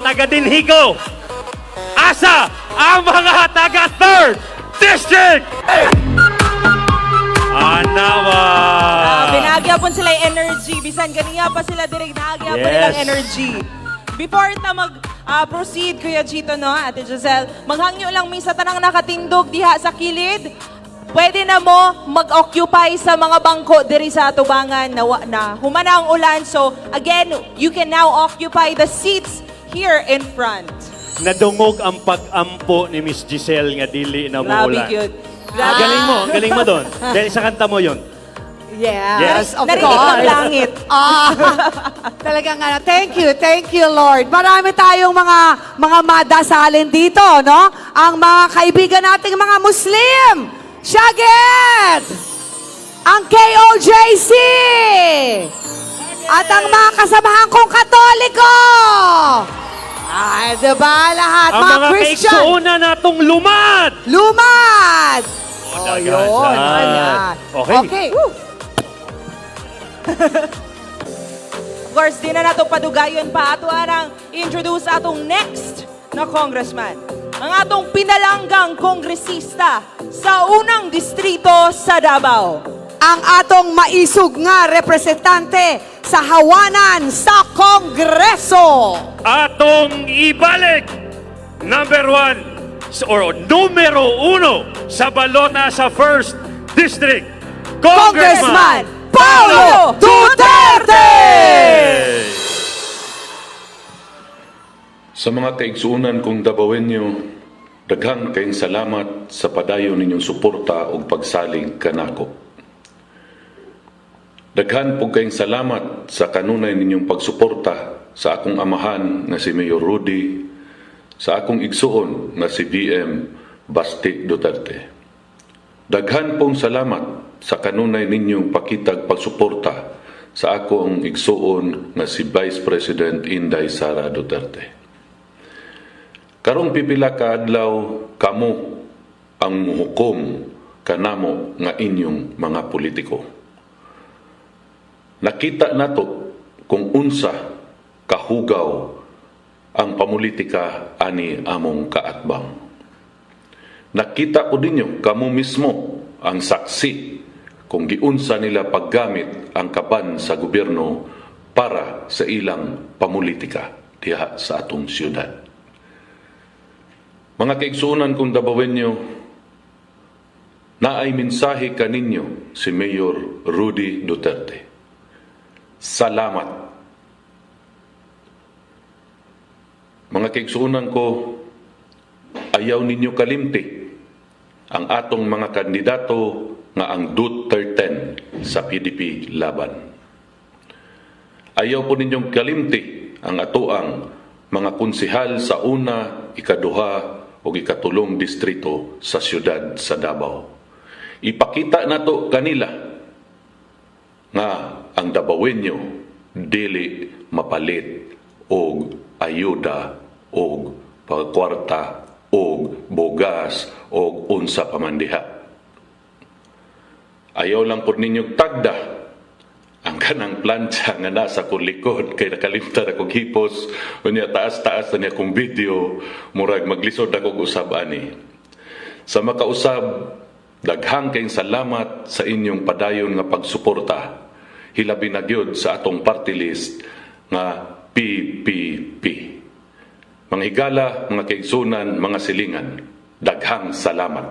taga Dinhigo. Asa ang mga taga 3rd District? Anawa! Binagya po sila yung energy. Bisan ganiya pa sila direct nahagya po Yes. nilang energy. Before ta mag-proceed, Kuya Chito, no, Ate Giselle, maghangyo lang mi sa tanang nakatindog diha sa kilid. Pwede na mo mag-occupy sa mga bangko diri sa tubangan na, na humana ang ulan. So, again, you can now occupy the seats here in front. Nadungog ang pag-ampo ni Miss Giselle nga dili na Grabe muulan. cute. Galing mo, galing mo doon. Dahil sa kanta mo yun. Yes, of Narinig ng course. langit. Ah, talagang ano, thank you, thank you Lord. Marami tayong mga mga madasalin dito, no? Ang mga kaibigan nating mga Muslim. Shagit! Ang KOJC! At ang mga kasamahan kong Katoliko! Ay, diba lahat? Ang mga, mga Christian! kaigsuuna natong lumad! Lumad! Oh, dagan yun. Ayan. Okay. Okay. Of course, di na nato padugayon pa ato anang introduce atong next na congressman. Ang atong pinalanggang kongresista sa unang distrito sa Davao. Ang atong maisug nga representante sa hawanan sa Kongreso. Atong ibalik! Number one, or numero uno sa balota sa 1st District, Congressman Congressman Paulo Duterte! Sa mga kaigsuunan kong Dabawenyo, daghang kayong salamat sa padayon ninyong suporta o pagsalig kanako. Daghan po kayong salamat sa kanunay ninyong pagsuporta sa akong amahan na si Mayor Rudy, sa akong igsuon na si BM Basti Duterte. Daghan pong salamat sa kanunay ninyong pakitag pagsuporta sa akong igsuon na si Vice President Inday Sara Duterte. Karong pipila ka adlaw kamo ang muhukom kanamo nga inyong mga politiko. Nakita nato kung unsa kahugaw ang pamulitika ani among kaatbang. Nakita ko dinyo kamo mismo ang saksi kung giunsa nila paggamit ang kaban sa gobyerno para sa ilang pamulitika diha sa atong siyudad. Mga kaigsuunan kong Dabawenyo, naay mensahe kaninyo si Mayor Rudy Duterte. Salamat. Mga kaigsuunan ko, ayaw ninyo kalimti ang atong mga kandidato nga ang Duterte sa PDP laban. Ayaw po ninyong kalimti ang atoang mga konsihal sa una, ikaduha o ikatulong distrito sa siyudad sa Davao. Ipakita nato kanila nga ang Dabawenyo dili mapalit og ayuda og pagkwarta og bogas og unsa pamandiha. Ayaw lang po ninyong tagda ang kanang plancha nga nasa kong likod kay nakalimtan akong hipos unya taas-taas na niya kong video murag maglisod akong usab ani sa makausab daghang kayong salamat sa inyong padayon nga pagsuporta hilabi na gyud sa atong party list nga PPP mga higala mga kaigsunan mga silingan daghang salamat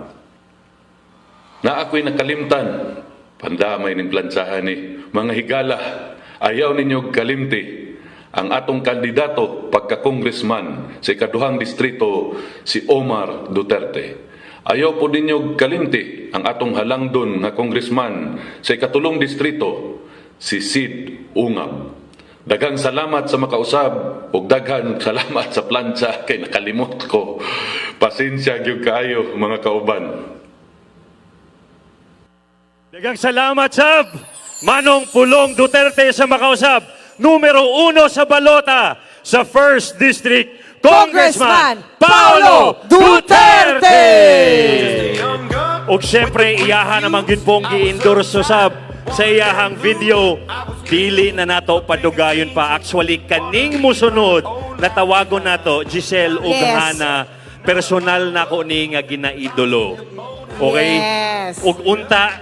na ako'y nakalimtan Pandamay ning plansahan ni mga higala. Ayaw ninyo kalimti ang atong kandidato pagka-congressman sa ikaduhang distrito si Omar Duterte. Ayaw po ninyo kalimti ang atong halangdon nga congressman sa ikatulong distrito si Sid Ungab. Daghang salamat sa makausab ug daghan salamat sa plancha kay nakalimot ko. Pasensya gyud kaayo mga kauban. Dagang salamat, Sab! Manong Pulong Duterte sa makausap. Numero uno sa balota sa 1st District, Congressman, Paulo Duterte! O siyempre, iyahan naman yun pong gi-endorse Sab sa iyahang video dili na nato padugayon pa. Actually kaning musunod na tawagon nato Giselle ug Yes. Personal na ko ni nga ginaidolo. Okay? Yes. ug unta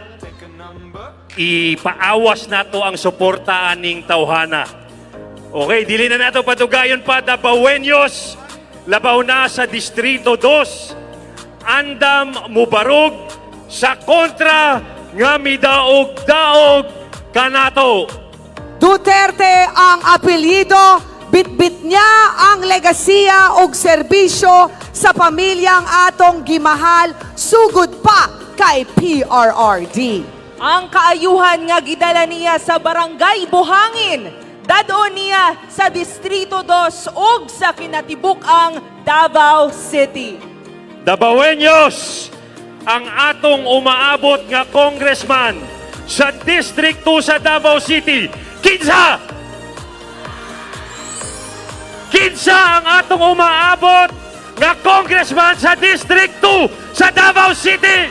ipaawas nato ang suporta aning tawhana. Okay dili na nato padugayon pa. Dabawenyos labaw na sa distrito 2 andam mubarog sa kontra nga midaog-daog kanato. Duterte ang apelyido, bitbit niya ang legasiya ug serbisyo sa pamilyang atong gimahal, sugod pa kay PRRD. Ang kaayuhan nga gidala niya sa barangay Buhangin, dadon niya sa Distrito 2 ug sa kinatibuk-ang Davao City. Dabawenyos, ang atong umaabot nga congressman sa District 2 sa Davao City. Kinsa! Kinsa ang atong umaabot nga congressman sa District 2 sa Davao City.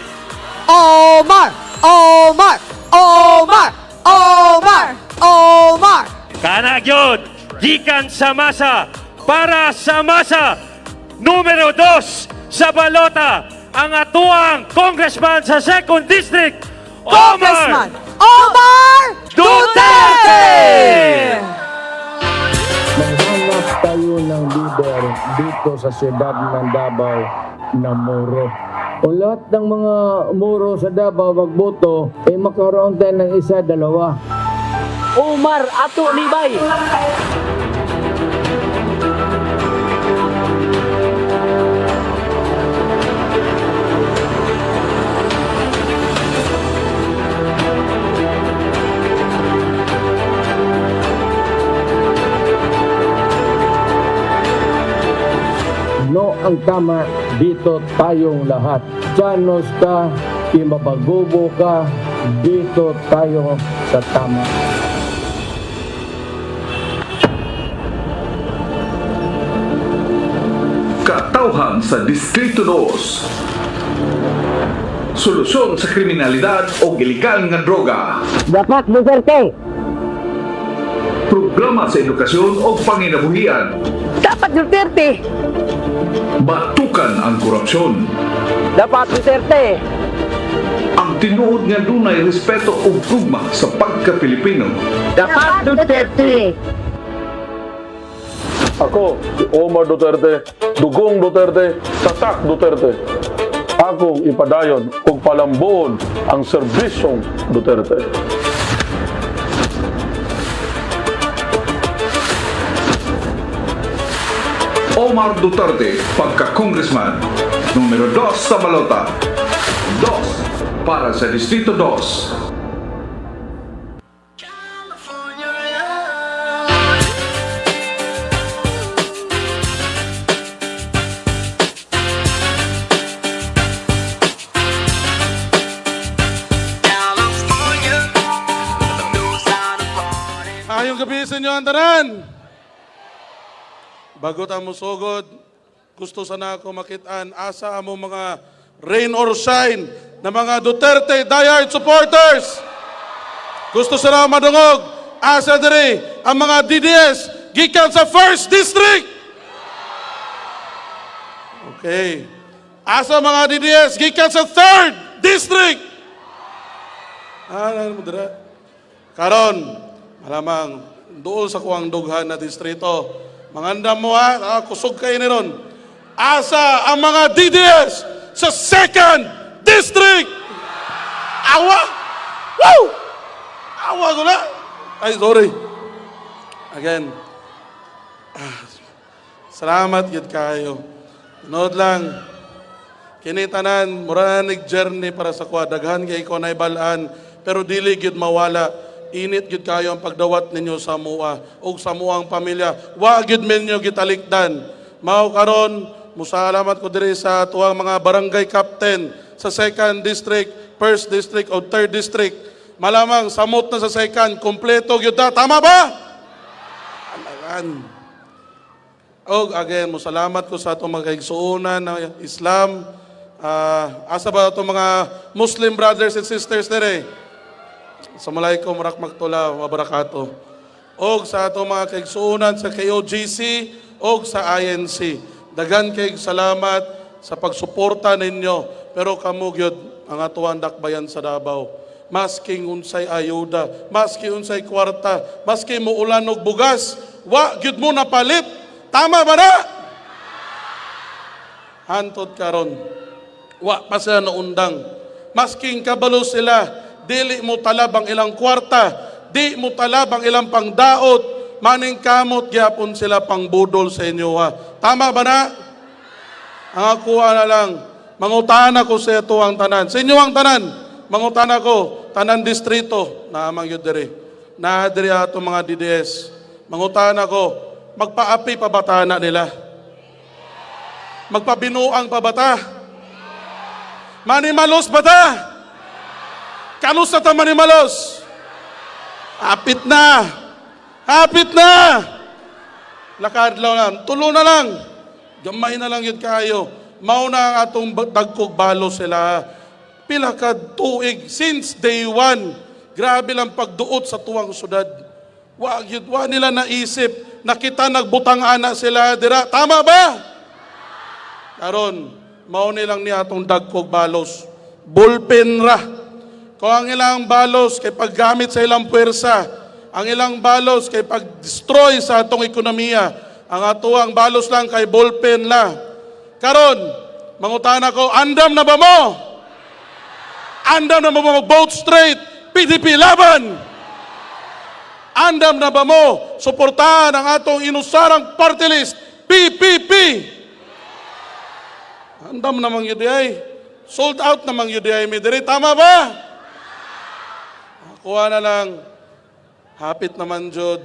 Omar! Omar! Omar! Omar! Omar! Kanagyod, gikan sa masa, para sa masa. Numero dos, sa balota, ang atuang congressman sa 2nd District, Congressman Omar Omar Duterte! Maghanap tayo ng leader dito sa siyudad ng Davao na Moro. O lahat ng mga Moro sa Davao magboto, eh magkaroon tayo ng isa, dalawa. Umar Ato Libay. Ang tama, dito tayong lahat. Tiyanos ka, imabagubo ka, dito tayo sa tama. Katauhan sa Distrito 2. Solusyon sa kriminalidad o ilegal nga droga. Dapat Duterte. Programa sa edukasyon o panginabuhian. Dapat Duterte. Batukan ang korupsyon. Dapat Duterte. Ang tinuod nga dunay respeto o tugma sa pagka-Pilipino. Dapat Duterte. Ako, si Omar Duterte, Dugong Duterte, Tatak Duterte. Akong ipadayon ug palambuon ang serbisyong Duterte. Omar Duterte, pagka-congressman. Numero 2 sa balota. 2 para sa Distrito 2. Ayong gabi sa inyo ang tanan. Bagot ang musugod, gusto sana ako makitaan asa amo mga rain or shine na mga Duterte diehard supporters. Gusto sana madungog asa diri ang mga DDS gikan sa first district. Okay. Asa mga DDS gikan sa third district. Ah, ano mo? Karon, malamang doon sa kuwang dughan na distrito. Manganda mo ha, ah, kusog kayo ni ron. Asa ang mga DDS sa second district? Awa! Woo! Awa ko na! Ay, sorry. Again. Ah, Salamat yun kayo. Nood lang. Kinitanan, mura na journey para sa kwa. Daghan kay ko na ibalaan, pero dili gyud mawala. Init gyud kayo ang pagdawat ninyo sa mua o sa muang pamilya. Wa gyud ninyo gitalikdan. Mao karon, musalamat ko diri sa tuwang mga barangay captain sa second district, first district o third district. Malamang samot na sa second, kompleto gyud ta. Tama ba? Alagan. Og again, mo salamat ko sa atong mga kaigsuonan na Islam. Ah, asa ba itong mga Muslim brothers and sisters dire? Assalamualaikum warahmatullahi wabarakatuh. Og sa ato mga kaigsuunan sa KOGC og sa INC. Dagan kay salamat sa pagsuporta ninyo. Pero kamo gyud ang atuang dakbayan sa Davao. Masking unsay ayuda, maski unsay kwarta, maski mo ulan og bugas, wa gyud mo napalit. Tama ba na? Hantod karon. Wa pa sila naundang. Masking kabalo sila, dili mo talab ang ilang kwarta, di mo talab ang ilang pangdaot, maning kamot gyapon sila pangbudol sa inyo ha. Tama ba na? Ang ako na lang, mangutan ako sa ito ang tanan. Sa inyo ang tanan, mangutan ako, tanan distrito, na amang yun diri. Na diri ato mga DDS. Mangutan ako, magpaapi pa bata na nila. Magpabinuang pa bata. Manimalos bata. Kanus na ta manimalos. Hapit na. Hapit na. Lakad lang lang. Tulo na lang. Gamay na lang yun kayo. Mauna ang atong dagkog balo sila. Pila ka tuig since day one. Grabe lang pagduot sa tuwang syudad. Wa yun, wa nila naisip na kita nagbutang ana sila dira. Tama ba? Karon, mao nilang ni atong dagkog balos. Bullpen ra. Kung ang ilang balos kay paggamit sa ilang puwersa, ang ilang balos kay pag-destroy sa atong ekonomiya, ang atuang balos lang kay ballpen la. Karon, mangutan ako, andam na ba mo? Andam na ba mo mag-vote straight? PDP laban! Andam na ba mo? Suportahan ang atong inusarang party list, PPP! Andam namang yun di ay. Sold out namang yun di ay, Midiri. Tama ba? Kuha na lang. Hapit naman jud.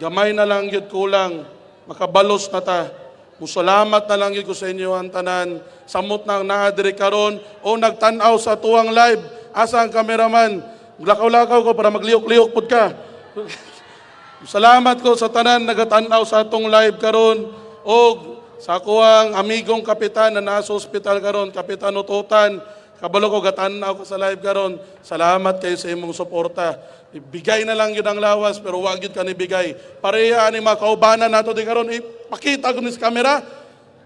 Gamay na lang yun kulang. Makabalos na ta. Musalamat na lang yun ko sa inyo ang tanan. Samot na ang naadiri karon o nagtanaw sa tuwang live. Asa ang kameraman? Lakaw-lakaw ko para magliyok-liyok pud ka. Salamat ko sa tanan nagatanaw sa atong live karon og sa kuang amigong kapitan na nasa ospital karon, Kapitan Ututan, kabalo ko gatanaw ko sa live karon. Salamat kayo sa imong suporta. Ibigay na lang yun ang lawas pero wag yun ka nibigay. Pareha ni mga kaubanan nato di karon ipakita ko ni sa kamera.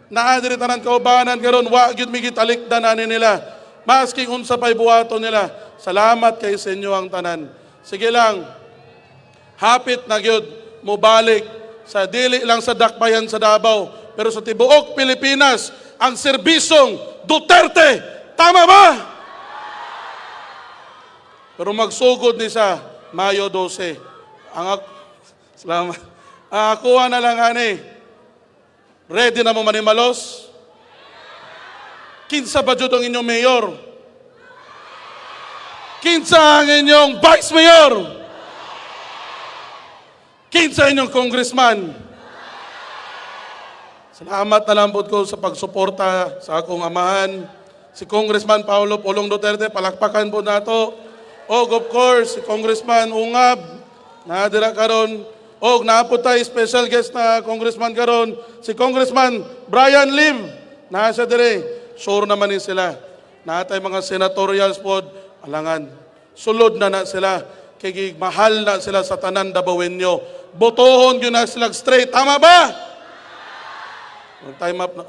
Naa diri tanan kaubanan karon wag yun migi talikdan ani nila. Maski unsa pay buhaton nila. Salamat kayo sa inyo ang tanan. Sige lang, hapit na gyud mo balik sa dili lang sa dakbayan sa Davao pero sa tibuok Pilipinas ang serbisyong Duterte tama ba? Pero magsugod ni sa Mayo 12 ang ak- salamat. Ang akuha na lang ani. Ready na mo manimalos? Kinsa ba jud ang inyong mayor? Kinsa ang inyong vice mayor? Kinsa inyong congressman. Salamat na lang po ko sa pagsuporta sa akong amahan. Si Congressman Paulo Pulong Duterte, palakpakan po nato. Og of course, si Congressman Ungab, na dira karon. Og naapot tayo special guest na Congressman karon, si Congressman Brian Lim. Nasa dire. Sure naman ni sila. Natay mga senatorials po, alangan. Sulod na na sila. Kaya mahal na sila sa tanan Dabawenyo. Botohon yun na sila straight. Tama ba? Time up na.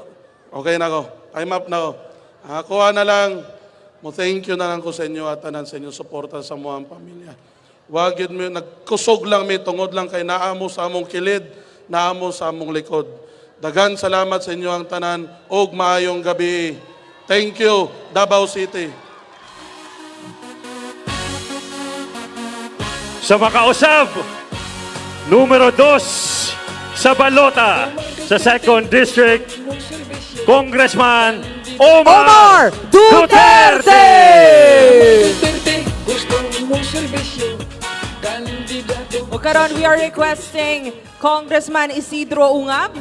Okay na ako. Time up na ako. Ako na lang. Mo thank you na lang ko sa inyo at tanan sa inyo suporta sa mga pamilya. Wag yun mo, nagkusog lang may tungod lang kay naamo sa among kilid, naamo sa among likod. Dagan salamat sa inyo ang tanan. Og maayong gabi. Thank you, Davao City. Sa makausap, numero dos sa Balota, sa 2nd District, Congressman Omar, Omar Duterte! O karon, we are requesting Congressman Isidro Ungab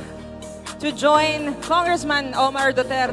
to join Congressman Omar Duterte